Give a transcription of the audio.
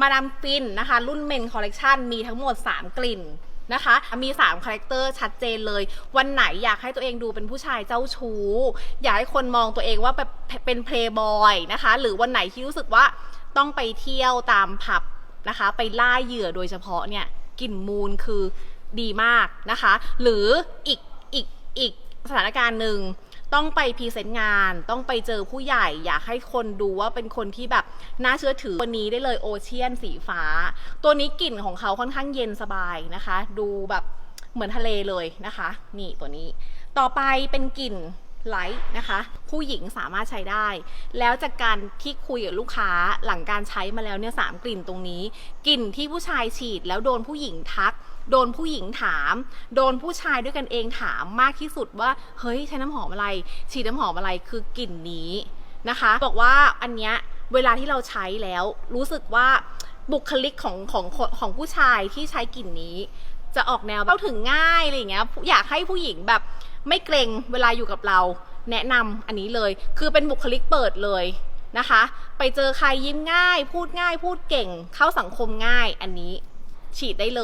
มาดามฟินนะคะ รุ่นเมนคอลเลกชันมีทั้งหมด 3 กลิ่นนะคะ มี3คาแรคเตอร์ชัดเจนเลย วันไหนอยากให้ตัวเองดูเป็นผู้ชายเจ้าชู้ อยากให้คนมองตัวเองว่าแบบเป็นเพลย์บอยนะคะ หรือวันไหนที่รู้สึกว่าต้องไปเที่ยวตามผับนะคะ ไปล่าเหยื่อโดยเฉพาะเนี่ยกลิ่นมูลคือดีมากนะคะ หรืออีกอีกอีกสถานการณ์หนึ่ง ต้องไปพรีเซนต์งาน ต้องไปเจอผู้ใหญ่ อยากให้คนดูว่าเป็นคนที่แบบน่าเชื่อถือตัวนี้ได้เลยโอเชียนสีฟ้า ตัวนี้กลิ่นของเขาค่อนข้างเย็นสบายนะคะ ดูแบบเหมือนทะเลเลยนะคะ นี่ตัวนี้ ต่อไปเป็นกลิ่นไลท์นะคะ ผู้หญิงสามารถใช้ได้ แล้วจากการที่คุยกับลูกค้าหลังการใช้มาแล้วเนี่ยสามกลิ่นตรงนี้ กลิ่นที่ผู้ชายฉีดแล้วโดนผู้หญิงทัก โดนผู้หญิงถาม โดนผู้ชายด้วยกันเองถามมากที่สุดว่า เฮ้ยใช้น้ำหอมอะไร ฉีดน้ำหอมอะไรคือกลิ่นนี้นะคะ บอกว่าอันเนี้ยเวลาที่เราใช้แล้วรู้สึกว่าบุคลิกของของของผู้ชายที่ใช้กลิ่นนี้ จะออกแนวเข้าถึงง่ายอะไรอย่างเงี้ยอยากให้ผู้หญิงแบบไม่เกรงเวลาอยู่กับเรา แนะนำอันนี้เลย คือเป็นบุคลิกเปิดเลยนะคะ ไปเจอใครยิ้มง่าย พูดง่าย พูดเก่ง เข้าสังคมง่ายอันนี้ฉีดได้เลย